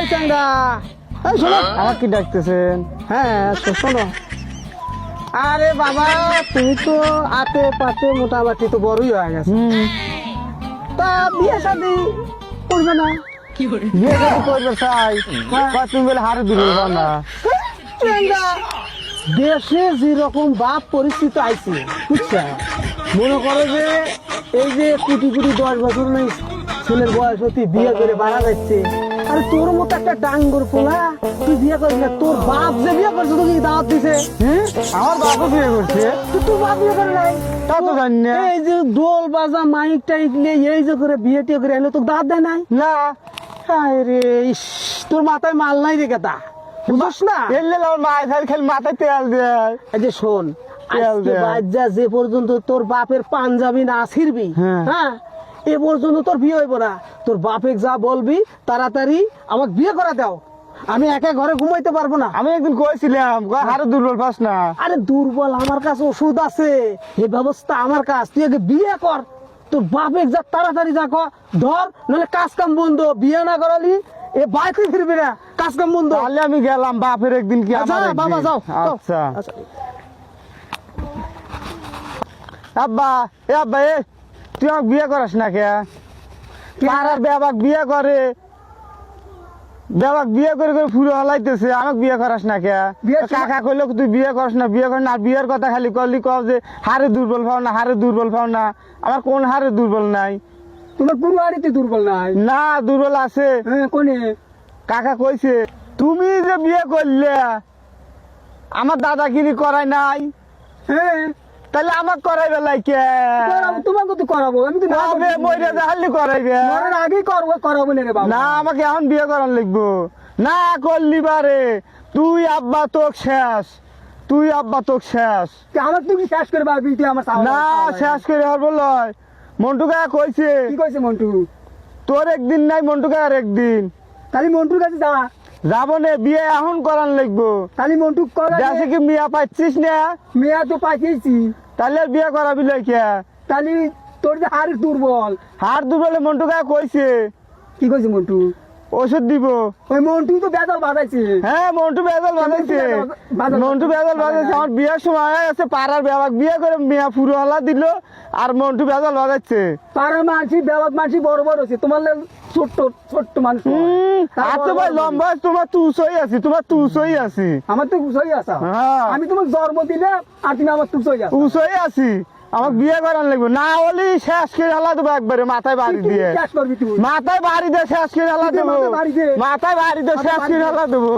এই এই শোনো আমার কি ডাকতেছেন? হ্যাঁ শো- শোনো। আরে বাবা তুমি তো আতে পাতে মোটামুটি তো বড়ই হয়ে গেছে। তা বিয়ে শাদি করবে না? বিয়ে যদি করবে চাই তুমি বলে হারে হইবা না দেশে যেরকম বাপ পরিস্থিতি আইছে বুঝছা? মনে করো যে এই যে কোটি কোটি দশ বছর নেই ছেলের বয়স হতে বিয়ে করে বাড়া যাচ্ছে। আরে তোর মতো একটা ডাঙ্গর পোলা তুই বিয়ে করবি না। তোর বাপ যে বিয়ে করছে তোকে দাওয়াত দিছে? হ্যাঁ? আমার বাবা বিয়ে করছে। তো তোর বাপ বিয়ে করে নাই? তা তো জানি না। এই যে দোল বাজা মাইক টাইক নিয়ে এই যে করে বিয়ে টিয়ে করে তোকে দাওয়াত দেয় নাই? না। আরে তোর মাথায় মাল নাই রে কেতা বুঝছ না? এলে আমার মায়ের খালি খালি মাথায় তেল দেয়। এই যে শোন আজকে। বাজ্যা যে পর্যন্ত তোর বাপের পাঞ্জাবি না ছিড়বি হ্যাঁ। এ পর্যন্ত তোর বিয়ে হইব না। তোর বাপে যা বলবি তাড়াতাড়ি আমাকে বিয়ে করে দাও। আমি একা ঘরে ঘুমাইতে পারব না। আমি একদিন কইছিলাম কয় হারে দুর্বল পাস না। আরে দুর্বল আমার কাছে ওষুধ আছে। এই ব্যবস্থা আমার কাছ তুই আগে বিয়ে কর। তোর বাপে যা তাড়াতাড়ি যা ধর নাহলে কাজ কাম বন্ধ। বিয়ে না করালি এ বাড়িতে ফিরবি না। কাজ কাম বন্ধ। তাহলে আমি গেলাম বাপের একদিন কি আচ্ছা। বাবা যাও যাও। আচ্ছা। আচ্ছা। আব্বা এ আব্বা এ। তুই আমাকে বিয়ে করাস না কে? পাড়ার বেবাক বিয়ে করে। বেবাক বিয়ে করে করে ফুলে হলাইতেছে আমাকে বিয়ে করাস না কে? কাকা কইলো তুই বিয়ে করিস না বিয়ে কর না বিয়ের কথা খালি করলি কব যে হারে দুর্বল পাও না হারে দুর্বল পাও না। আমার কোন হারে দুর্বল নাই। তোমার পুরো বাড়িতে দুর্বল নাই? না দুর্বল আছে। হ্যাঁ কোনে? কাকা কইছে তুমি যে বিয়ে করলে আমার দাদাগিরি করাই নাই? হ্যাঁ। তাহলে আমাকে করাইবে লাইকে? তোমাকে তো করাবো আমি তো। মরে যাহালি করাইবে। মরার আগেই করব করাবো না রে বাবা। না আমাকে এখন বিয়ে করার লিখব না করলি বারে। তুই আব্বা তোক শেষ। তুই আব্বা তোক শেষ। আমার তুমি শেষ করে পারবি তুই আমার না শেষ করে হর বল মন্টু কাকা কইছে। কি কইছে মন্টু? তোর একদিন নাই মন্টু কাকার একদিন। তাহলে মন্টুর কাছে যা। যাব নে বিয়ে এখন করার লিখব তাহলে মন্টু করা দেশে কি মিয়া পাচ্ছিস না? মেয়া তো পাঠিয়েছি তাহলে বিয়ে করাবি লাইকে। তাহলে তোর যে হাড় দুর্বল। হার দুবলে মন্টু কাকা কইছে। কি কইছে মন্টু? ওষুধ দিব। ওই মন্টু তো বেদল বাজাইছে। হ্যাঁ মন্টু বেজাল বাজাইছে। বাজাল- মন্টু বেজাল বাজাইছে। আমার বিয়ের সময় গেছে পাড়ার বেবাক বিয়ে করে মিয়া ফুরো হলা দিল আর মন্টু বেজাল বাজাচ্ছে পাড়ার মানসি বেবাক মানসি বড় বড় হচ্ছে তোমার ছোট্ট ছোট্ট মানুষ হুম, আর বড় তো বড় ভাই মানুষ। লম্বা তোমার তুসই আছি তোমার তুসই আছি। আমার তো আসা হ্যাঁ। আমি তোমার জন্ম দিলে আর তুমি আমার তুই আসা তুসই আছি। আমাকে বিয়ে করার লাগবে। না হলে শেষ করে দেবো একবারে মাথায় বাড়ি দিয়ে। মাথায় বাড়ি দিয়ে শেষ করে হালা দেবো। মাথায় বাড়ি দিয়ে। শেষ করে। দেবো।